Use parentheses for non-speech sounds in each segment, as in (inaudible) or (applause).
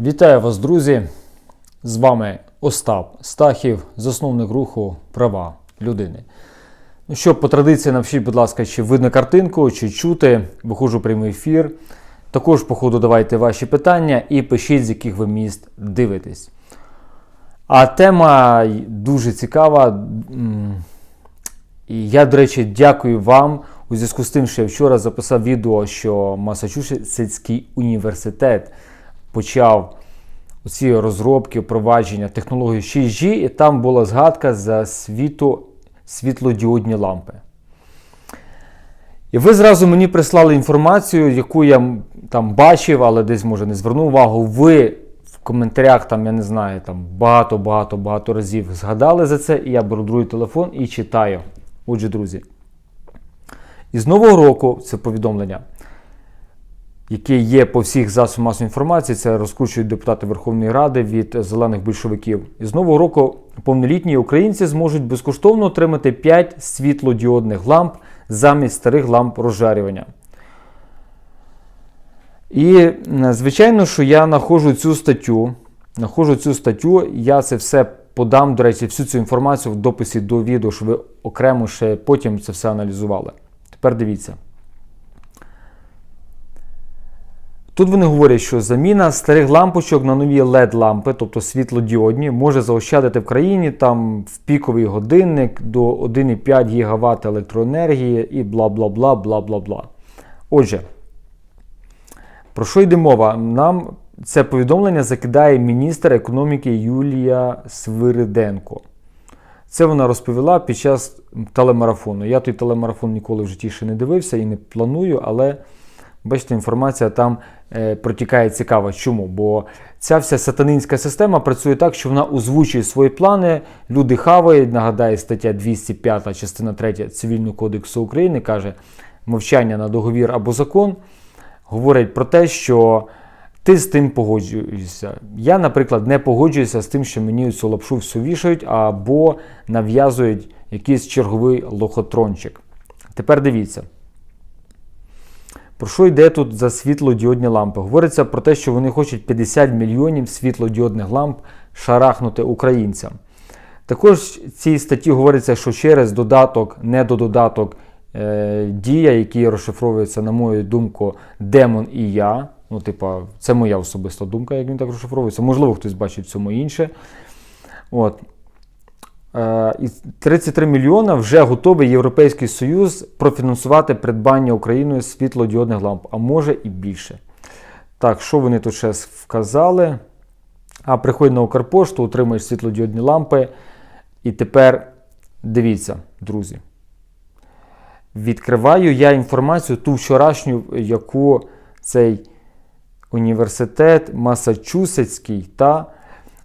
Вітаю вас, друзі! З вами Остап Стахів, засновник руху Права людини. Ну що, по традиції, напишіть, будь ласка, чи видно картинку, чи чути. Виходжу прямий ефір. Також, по ходу, давайте ваші питання і пишіть, з яких ви міст дивитесь. А тема дуже цікава. І я, до речі, дякую вам у зв'язку з тим, що я вчора записав відео, що Масачусетський університет почав оці розробки, впровадження технології 6G, і там була згадка за світо, світлодіодні лампи. І ви зразу мені прислали інформацію, яку я там бачив, але десь може не звернув увагу. Ви в коментарях, там, я не знаю, там багато-багато-багато разів згадали за це, і я другий телефон і читаю. Отже, друзі. Із нового року це повідомлення, яке є по всіх засобах масової інформації, це розкручують депутати Верховної Ради від зелених більшовиків. Із нового року повнолітні українці зможуть безкоштовно отримати 5 світлодіодних ламп замість старих ламп розжарювання. І звичайно, що я знаходжу цю статтю. Знаходжу цю статтю, я це все подам, до речі, всю цю інформацію в дописі до відео, щоб ви окремо ще потім це все аналізували. Тепер дивіться. Тут вони говорять, що заміна старих лампочок на нові LED-лампи, тобто світлодіодні, може заощадити в країні там в піковий годинник до 1,5 ГВт електроенергії і бла бла бла бла бла бла. Отже, про що йде мова? Нам це повідомлення закидає міністр економіки Юлія Свириденко. Це вона розповіла під час телемарафону. Я той телемарафон ніколи в житті ще не дивився і не планую, але бачите, інформація там е, протікає цікава. Чому? Бо ця вся сатанинська система працює так, що вона озвучує свої плани, люди хавають. Нагадаю, стаття 205, частина 3 Цивільного кодексу України каже, мовчання на договір або закон говорить про те, що ти з тим погоджуєшся. Я, наприклад, не погоджуюся з тим, що мені цю лапшу всю вішають або нав'язують якийсь черговий лохотрончик. Тепер дивіться. Про що йде тут за світлодіодні лампи? Говориться про те, що вони хочуть 50 мільйонів світлодіодних ламп шарахнути українцям. Також в цій статті говориться, що через додаток, не до додаток е, Дія, який розшифровується, на мою думку, Демон і я. Ну, типа, це моя особиста думка, як він так розшифровується. Можливо, хтось бачить в цьому інше. От. Е, І 33 мільйона вже готовий Європейський Союз профінансувати придбання Україною світлодіодних ламп, а може і більше. Так, що вони тут ще вказали? А приходь на Укрпошту, отримаєш світлодіодні лампи. І тепер дивіться, друзі. Відкриваю я інформацію ту вчорашню, яку цей університет Масачусетський та,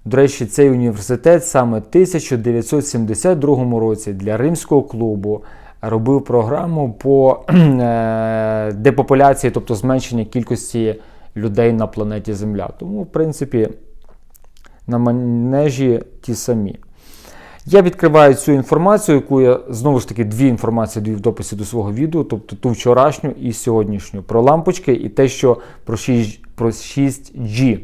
до речі, цей університет саме в 1972 році для римського клубу робив програму по (clears throat) е, депопуляції, тобто зменшення кількості людей на планеті Земля. Тому, в принципі, на манежі ті самі. Я відкриваю цю інформацію, яку я знову ж таки дві інформації даю в дописі до свого відео, тобто ту вчорашню і сьогоднішню про лампочки і те, що про 6, про 6G.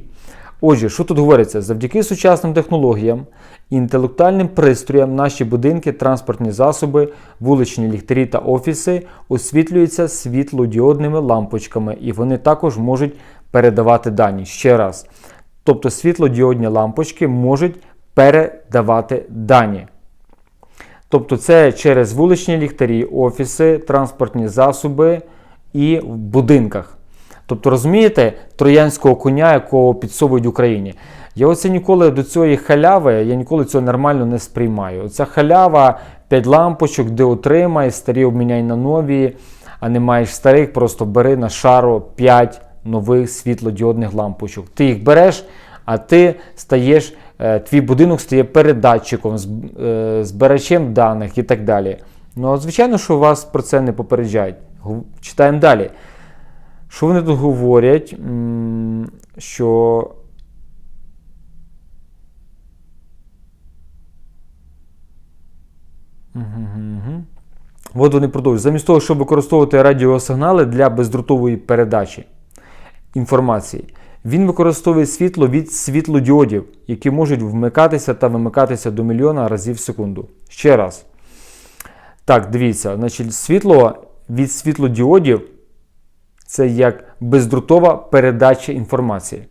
Отже, що тут говориться? Завдяки сучасним технологіям, інтелектуальним пристроям наші будинки, транспортні засоби, вуличні ліхтарі та офіси освітлюються світлодіодними лампочками, і вони також можуть передавати дані. Ще раз. Тобто світлодіодні лампочки можуть передавати дані. Тобто це через вуличні ліхтарі, офіси, транспортні засоби і в будинках. Тобто, розумієте, троянського коня, якого підсовують Україні. Я оце ніколи до цієї халяви, я ніколи цього нормально не сприймаю. Оця халява, 5 лампочок, де отримай, старі обміняй на нові, а не маєш старих, просто бери на шару 5 нових світлодіодних лампочок. Ти їх береш, а ти стаєш, е, твій будинок стає передатчиком, е, збирачем даних і так далі. Ну, звичайно, що вас про це не попереджають. Читаємо далі. Що вони тут говорять? Що. От вони продовжують. Замість того, щоб використовувати радіосигнали для бездротової передачі інформації. Він використовує світло від світлодіодів, які можуть вмикатися та вимикатися до мільйона разів в секунду. Ще раз. Так, дивіться, значить, світло від світлодіодів це як бездрутова передача інформації.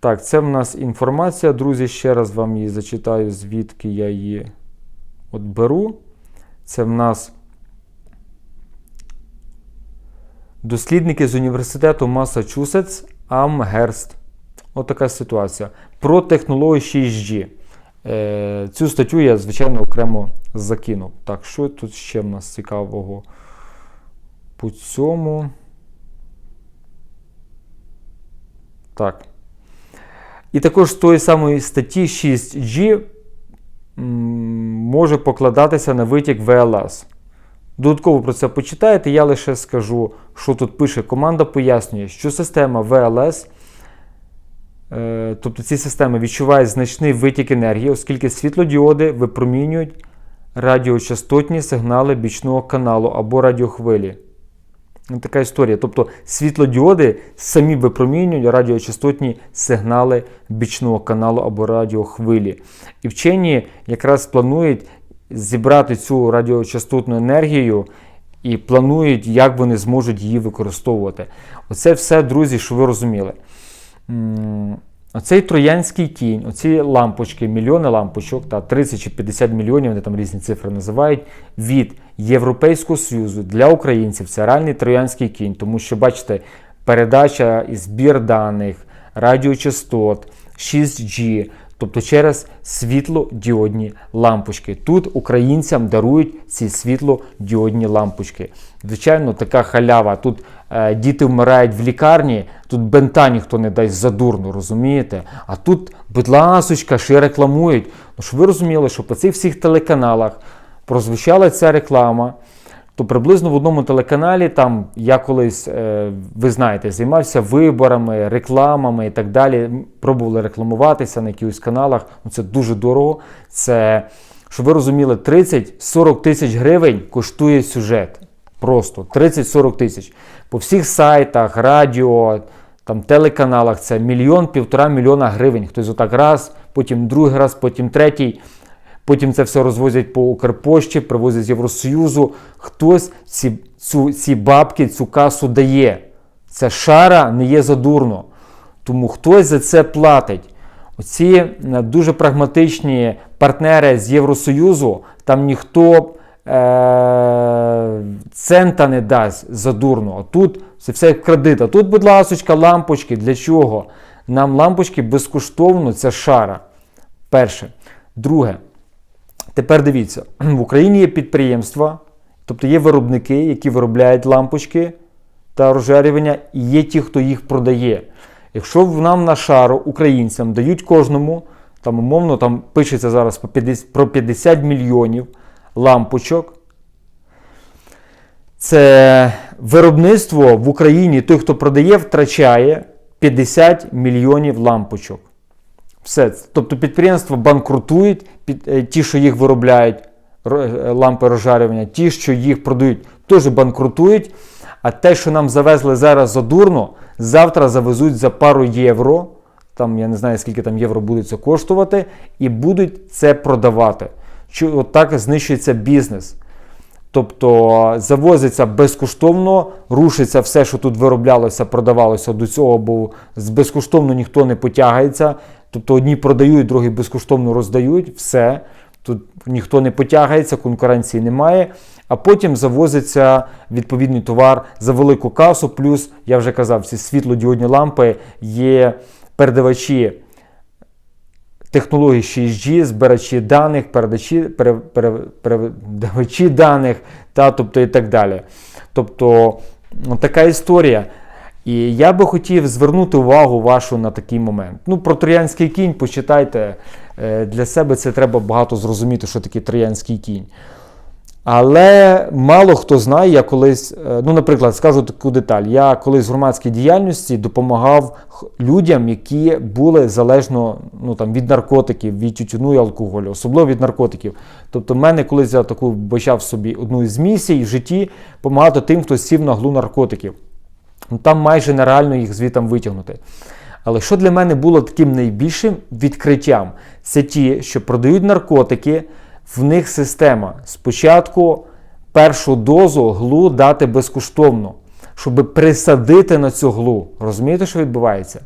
Так, це в нас інформація, друзі. Ще раз вам її зачитаю, звідки я її от беру. Це в нас дослідники з університету Массачусетс Амгерст. От така ситуація. Про технологію 6G. Е, Цю статтю я, звичайно, окремо закинув. Так, що тут ще в нас цікавого по цьому? Так. І також з тої самої статті 6G може покладатися на витік ВЛС. Додатково про це почитаєте, я лише скажу, що тут пише. Команда пояснює, що система ВЛС, е, тобто ці системи відчувають значний витік енергії, оскільки світлодіоди випромінюють радіочастотні сигнали бічного каналу або радіохвилі. Така історія. Тобто світлодіоди самі випромінюють радіочастотні сигнали бічного каналу або радіохвилі. І вчені якраз планують зібрати цю радіочастотну енергію і планують, як вони зможуть її використовувати. Оце все, друзі, що ви розуміли. Оцей троянський кінь, оці лампочки, мільйони лампочок, та 30 чи 50 мільйонів, вони там різні цифри називають, від Європейського Союзу для українців це реальний троянський кінь, тому що, бачите, передача і збір даних, радіочастот, 6G, тобто через світлодіодні лампочки. Тут українцям дарують ці світлодіодні лампочки. Звичайно, така халява. Тут діти вмирають в лікарні, тут бента ніхто не дасть задурно, розумієте? А тут, будь ласочка, ще рекламують. Ну, щоб ви розуміли, що по цих всіх телеканалах прозвучала ця реклама. То приблизно в одному телеканалі там я колись, е, ви знаєте, займався виборами, рекламами і так далі. Пробували рекламуватися на якихось каналах. Ну Це дуже дорого. Це, щоб ви розуміли, 30-40 тисяч гривень коштує сюжет. Просто 30-40 тисяч. По всіх сайтах, радіо, там, телеканалах це мільйон, півтора мільйона гривень. Хтось отак раз, потім другий раз, потім третій. Потім це все розвозять по Укрпошті, привозять з Євросоюзу. Хтось ці цю, ці бабки, цю касу дає. Це шара не є задурно. Тому хтось за це платить. Оці е, дуже прагматичні партнери з Євросоюзу, там ніхто цента не дасть задурно. А тут це все кредит. А тут, будь ласка, лампочки. Для чого? Нам лампочки безкоштовно, це шара. Перше. Друге. Тепер дивіться, в Україні є підприємства, тобто є виробники, які виробляють лампочки та розжарювання, і є ті, хто їх продає. Якщо нам на шару українцям дають кожному, там умовно там пишеться зараз про 50 мільйонів лампочок, це виробництво в Україні, той, хто продає, втрачає 50 мільйонів лампочок. Все. Тобто підприємства банкрутують, під, е, ті, що їх виробляють, е, лампи розжарювання, ті, що їх продають, теж банкрутують. А те, що нам завезли зараз задурно, завтра завезуть за пару євро. Там я не знаю, скільки там євро буде це коштувати, і будуть це продавати. Що Отак знищується бізнес. Тобто завозиться безкоштовно, рушиться все, що тут вироблялося, продавалося до цього, бо безкоштовно ніхто не потягається. Тобто одні продають, другі безкоштовно роздають, все. Тут ніхто не потягається, конкуренції немає. А потім завозиться відповідний товар за велику касу. Плюс, я вже казав, ці світлодіодні лампи є передавачі технології 6G, збирачі даних, передачі, пере, пере, передавачі даних, та, тобто і так далі. Тобто така історія. І я би хотів звернути увагу вашу на такий момент. Ну, про троянський кінь почитайте. Е, для себе це треба багато зрозуміти, що таке троянський кінь. Але мало хто знає, я колись, е, ну, наприклад, скажу таку деталь. Я колись в громадській діяльності допомагав людям, які були залежно ну, там, від наркотиків, від тютюну і алкоголю, особливо від наркотиків. Тобто, в мене колись я таку бачав собі одну із місій в житті допомагати тим, хто сів на глу наркотиків. Ну, Там майже нереально їх звітом витягнути. Але що для мене було таким найбільшим відкриттям? Це ті, що продають наркотики, в них система. Спочатку першу дозу глу дати безкоштовно, щоб присадити на цю глу. Розумієте, що відбувається?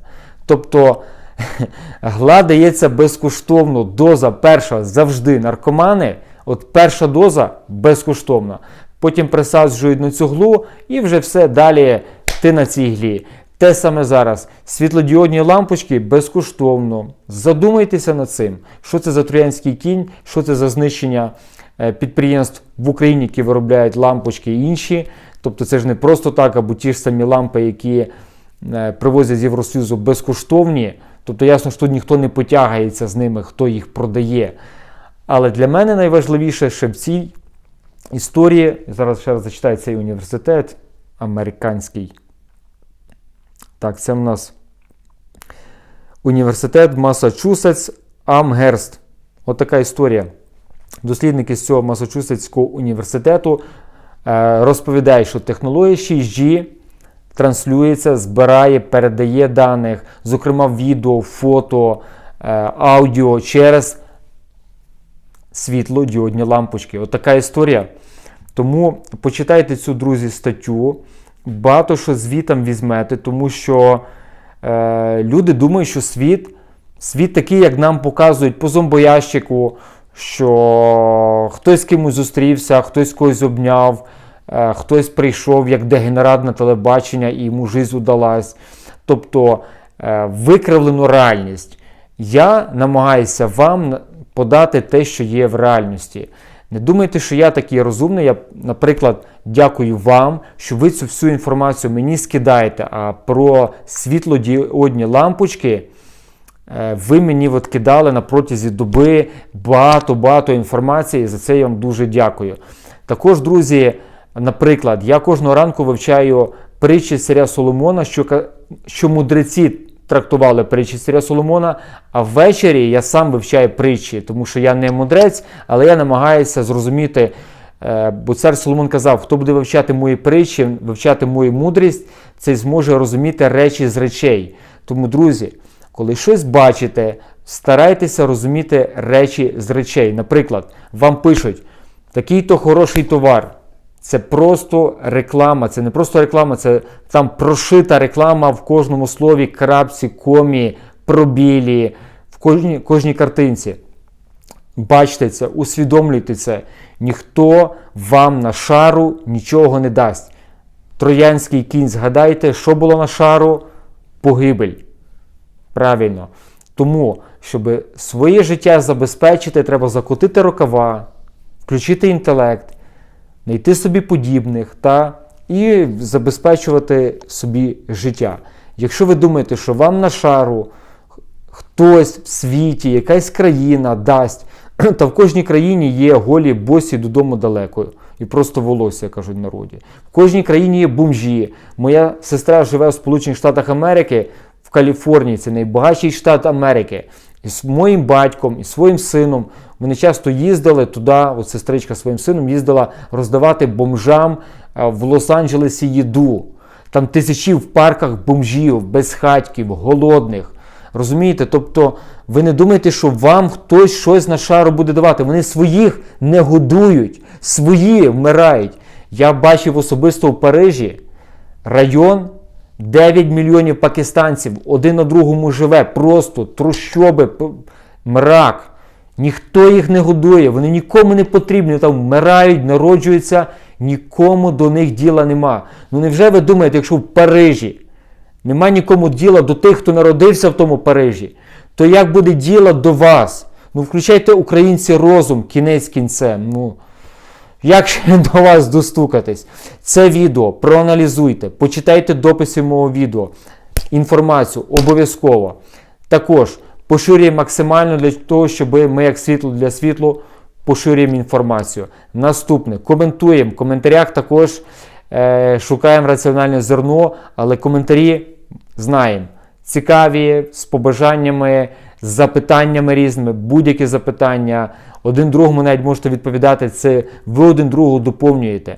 Тобто (laughs) гла дається безкоштовно, доза перша завжди наркомани. От перша доза безкоштовна. Потім присаджують на цю глу і вже все далі ти на цій глі. Те саме зараз. Світлодіодні лампочки безкоштовно. Задумайтеся над цим, що це за троянський кінь, що це за знищення е, підприємств в Україні, які виробляють лампочки і інші. Тобто це ж не просто так, або ті ж самі лампи, які е, привозять з Євросоюзу безкоштовні. Тобто ясно, що тут ніхто не потягається з ними, хто їх продає. Але для мене найважливіше ще в цій історії, зараз ще раз зачитаю цей університет американський. Так, це в нас університет Масачусетс Амгерст. От така історія. Дослідники з цього Масачусетського університету е, розповідають, що технологія 6G транслюється, збирає, передає даних, зокрема відео, фото, е, аудіо через світлодіодні лампочки. От така історія. Тому почитайте цю, друзі, статтю. Багато що звітом візьмете, тому що е, люди думають, що світ, світ такий, як нам показують по зомбоящику, що хтось з кимось зустрівся, хтось когось обняв, е, хтось прийшов як дегенерат на телебачення і йому жизнь удалась. Тобто е, викривлену реальність. Я намагаюся вам подати те, що є в реальності. Не думайте, що я такий розумний. Я, наприклад, дякую вам, що ви цю всю інформацію мені скидаєте. А про світлодіодні лампочки е, ви мені от кидали на протязі доби багато-багато інформації. І за це я вам дуже дякую. Також, друзі, наприклад, я кожного ранку вивчаю притчі царя Соломона, що, що мудреці трактували притчі царя Соломона, а ввечері я сам вивчаю притчі, тому що я не мудрець, але я намагаюся зрозуміти. е, Бо цар Соломон казав, хто буде вивчати мої притчі, вивчати мою мудрість, цей зможе розуміти речі з речей. Тому, друзі, коли щось бачите, старайтеся розуміти речі з речей. Наприклад, вам пишуть, такий-то хороший товар. Це просто реклама, це не просто реклама, це там прошита реклама в кожному слові, крапці, комі, пробілі, в кожній, кожній картинці. Бачте це, усвідомлюйте це. Ніхто вам на шару нічого не дасть. Троянський кінь, згадайте, що було на шару? Погибель. Правильно. Тому, щоб своє життя забезпечити, треба закотити рукава, включити інтелект, знайти собі подібних та і забезпечувати собі життя. Якщо ви думаєте, що вам на шару хтось в світі, якась країна дасть, (clears throat) та в кожній країні є голі босі додому далеко. І просто волосся, кажуть народі. В кожній країні є бомжі. Моя сестра живе в Сполучених Штатах Америки, в Каліфорнії, це найбагатший штат Америки. І з моїм батьком, і своїм сином вони часто їздили туди, от сестричка своїм сином їздила роздавати бомжам в Лос-Анджелесі їду. Там тисячі в парках бомжів, безхатьків, голодних. Розумієте? Тобто ви не думаєте, що вам хтось щось на шару буде давати. Вони своїх не годують, свої вмирають. Я бачив особисто в Парижі район, 9 мільйонів пакистанців, один на другому живе, просто трущоби, мрак. Ніхто їх не годує, вони нікому не потрібні, там вмирають, народжуються, нікому до них діла нема. Ну невже ви думаєте, якщо в Парижі нема нікому діла до тих, хто народився в тому Парижі, то як буде діло до вас? Ну включайте українці розум, кінець кінцем. Ну, як ще (laughs) до вас достукатись? Це відео проаналізуйте, почитайте дописи мого відео, інформацію обов'язково. Також поширюємо максимально для того, щоб ми, як світло для світлу, поширюємо інформацію. Наступне, коментуємо. В коментарях також е, шукаємо раціональне зерно, але коментарі знаємо. Цікаві, з побажаннями, з запитаннями різними, будь-які запитання. Один другому навіть можете відповідати, це ви один другого доповнюєте.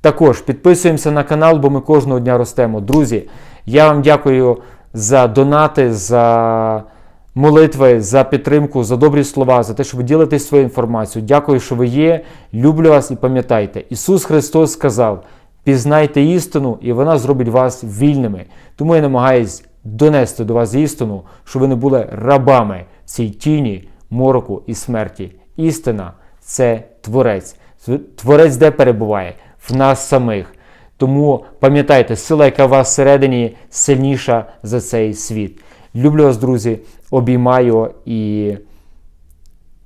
Також підписуємося на канал, бо ми кожного дня ростемо. Друзі, я вам дякую за донати, за молитви, за підтримку, за добрі слова, за те, що ви ділитесь своєю інформацією. Дякую, що ви є. Люблю вас і пам'ятайте, Ісус Христос сказав: пізнайте істину, і вона зробить вас вільними. Тому я намагаюсь донести до вас істину, щоб ви не були рабами цій тіні, мороку і смерті. Істина це творець. Творець де перебуває? В нас самих. Тому пам'ятайте, сила, яка у вас всередині, сильніша за цей світ. Люблю вас, друзі, обіймаю і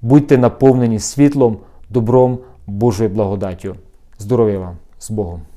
будьте наповнені світлом, добром, Божою благодаттю. Здоров'я вам з Богом!